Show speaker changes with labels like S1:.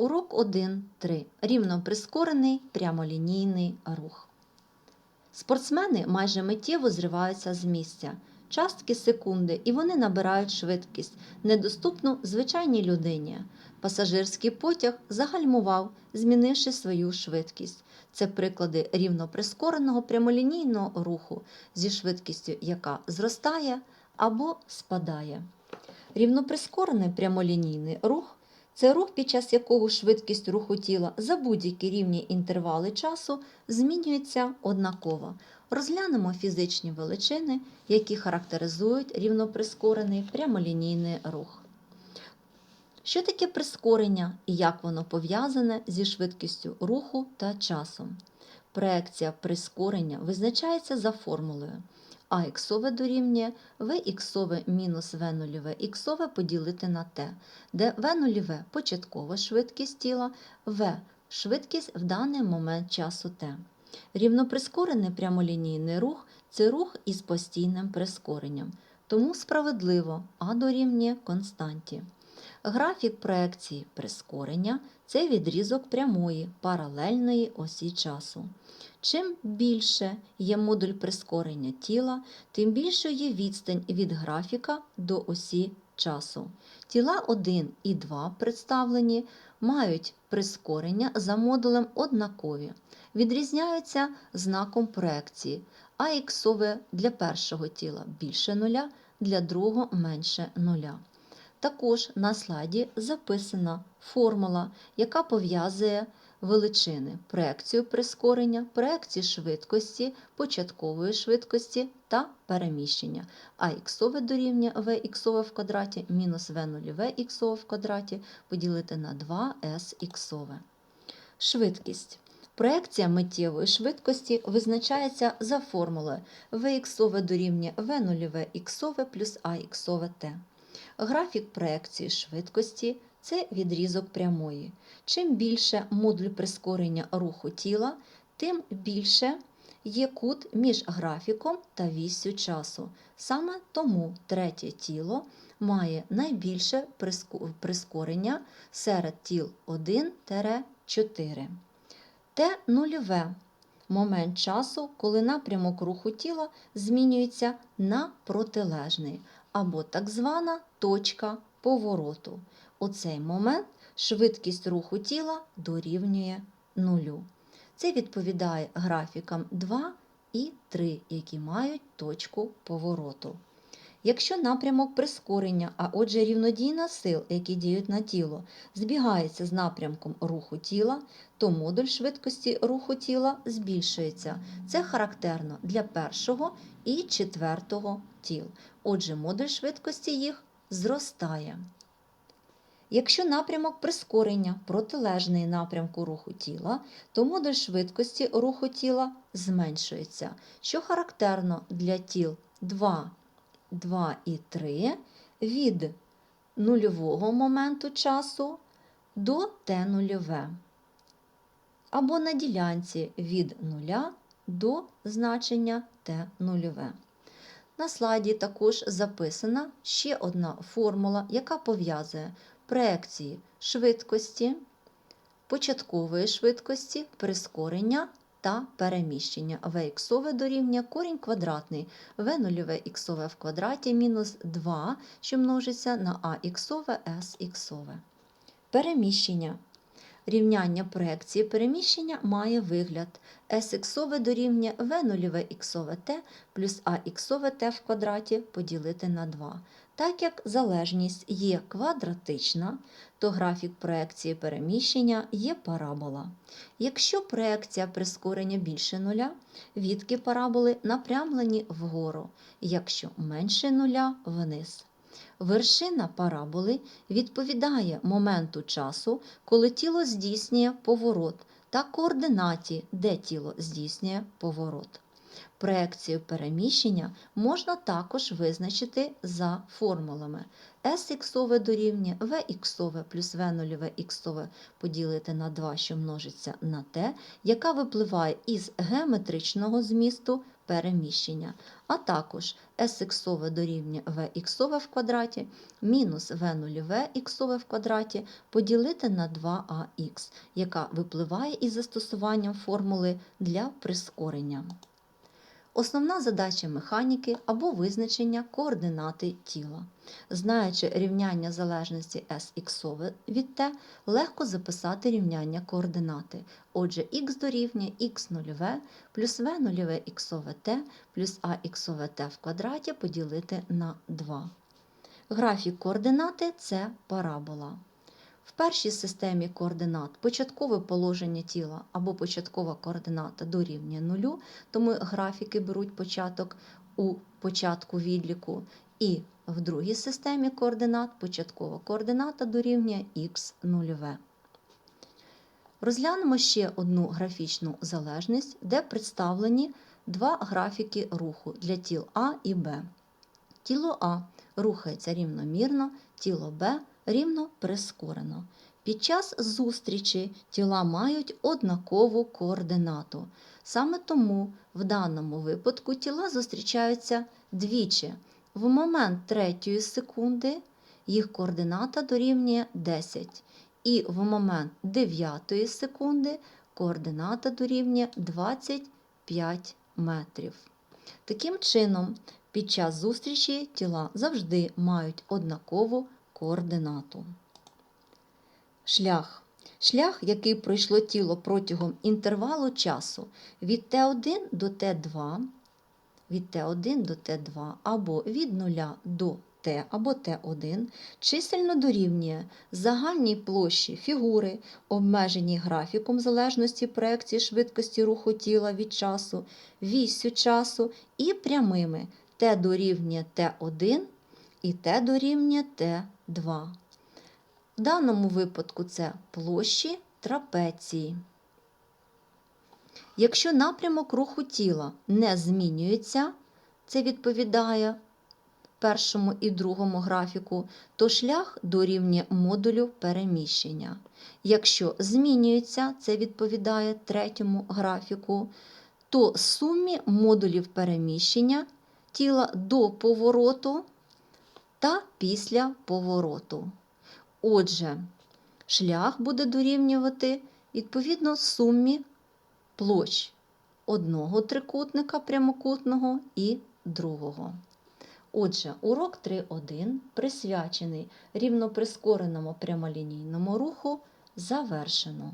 S1: Урок 1.3. Рівно прискорений прямолінійний рух. Спортсмени майже миттєво зриваються з місця. Частки секунди, і вони набирають швидкість, недоступну звичайній людині. Пасажирський потяг загальмував, змінивши свою швидкість. Це приклади рівно прискореного прямолінійного руху зі швидкістю, яка зростає або спадає. Рівноприскорений прямолінійний рух це рух, під час якого швидкість руху тіла за будь-які рівні інтервали часу змінюється однаково. Розглянемо фізичні величини, які характеризують рівноприскорений прямолінійний рух. Що таке прискорення і як воно пов'язане зі швидкістю руху та часом? Проекція прискорення визначається за формулою а іксове дорівнює Вх мінус в нульове х поділити на Т, де в нульове – початкова швидкість тіла, в швидкість в даний момент часу Т. Рівноприскорений прямолінійний рух це рух із постійним прискоренням, тому справедливо а дорівнює константі. Графік проекції прискорення це відрізок прямої паралельної осі часу. Чим більше є модуль прискорення тіла, тим більшою є відстань від графіка до осі часу. Тіла 1 і 2 представлені мають прискорення за модулем однакові, відрізняються знаком проекції, а іксове для першого тіла більше нуля, для другого менше нуля. Також на слайді записана формула, яка пов'язує величини проекцію прискорення, проекцію швидкості, початкової швидкості та переміщення. А іксове дорівнює v в квадраті мінус v нульове іксове в квадраті поділити на 2s. Швидкість. Проекція миттєвої швидкості визначається за формулою v іксове дорівнює v нульове іксове плюс іксове t. Графік проекції швидкості це відрізок прямої. Чим більше модуль прискорення руху тіла, тим більше є кут між графіком та віссю часу. Саме тому третє тіло має найбільше прискорення серед тіл 1-4. Т нульове момент часу, коли напрямок руху тіла змінюється на протилежний або так звана точка повороту. У цей момент швидкість руху тіла дорівнює нулю. Це відповідає графікам 2 і 3, які мають точку повороту. Якщо напрямок прискорення, а отже рівнодійна сил, які діють на тіло, збігається з напрямком руху тіла, то модуль швидкості руху тіла збільшується. Це характерно для першого і четвертого тіл. Отже, модуль швидкості їх зростає. Якщо напрямок прискорення протилежний напрямку руху тіла, то модуль швидкості руху тіла зменшується, що характерно для тіл 2, 2 і 3 від нульового моменту часу до t нульове, або на ділянці від 0 до значення t нульове. На слайді також записана ще одна формула, яка пов'язує проекції швидкості, початкової швидкості, прискорення та переміщення. В іксове дорівнює корінь квадратний, В нульове іксове в квадраті мінус 2, що множиться на А іксове. Переміщення. Рівняння проекції переміщення має вигляд s іксове дорівнює v нульове іксове t плюс а t в квадраті поділити на 2. Так як залежність є квадратична, то графік проекції переміщення є парабола. Якщо проекція прискорення більше нуля, відки параболи напрямлені вгору, якщо менше нуля вниз. Вершина параболи відповідає моменту часу, коли тіло здійснює поворот, та координаті, де тіло здійснює поворот. Проекцію переміщення можна також визначити за формулами s іксове дорівнює v іксове плюс v нульове іксове поділити на 2, що множиться на t, яка випливає із геометричного змісту переміщення, а також sx дорівнює vx в квадраті мінус v0 х в квадраті поділити на 2ax, яка випливає із застосуванням формули для прискорення. Основна задача механіки або визначення координати тіла. Знаючи рівняння залежності Sx від t, легко записати рівняння координати. Отже, х дорівнює х0 плюс v 0 х t плюс ax t в квадраті поділити на 2. Графік координати це парабола. В першій системі координат початкове положення тіла або початкова координата дорівнює нулю, тому графіки беруть початок у початку відліку. І в другій системі координат початкова координата дорівнює х нульове. Розглянемо ще одну графічну залежність, де представлені два графіки руху для тіл А і Б. Тіло А рухається рівномірно, тіло Б рівно прискорено. Під час зустрічі тіла мають однакову координату. Саме тому в даному випадку тіла зустрічаються двічі. В момент третьої секунди їх координата дорівнює 10, і в момент дев'ятої секунди координата дорівнює 25 метрів. Таким чином, під час зустрічі тіла завжди мають однакову координату. Шлях. Шлях, який пройшло тіло протягом інтервалу часу від Т1 до Т2, від Т1 до Т2 або від 0 до Т або Т1 чисельно дорівнює загальній площі фігури, обмеженій графіком залежності проекції швидкості руху тіла від часу, віссю часу і прямими Т дорівнює Т1 і Т дорівнює Т2. В даному випадку це площі трапеції. Якщо напрямок руху тіла не змінюється, це відповідає першому і другому графіку, то шлях дорівнює модулю переміщення. Якщо змінюється, це відповідає третьому графіку, то сумі модулів переміщення тіла до повороту та після повороту. Отже, шлях буде дорівнювати відповідно сумі площ одного трикутника прямокутного і другого. Отже, урок 3.1 присвячений рівноприскореному прямолінійному руху завершено.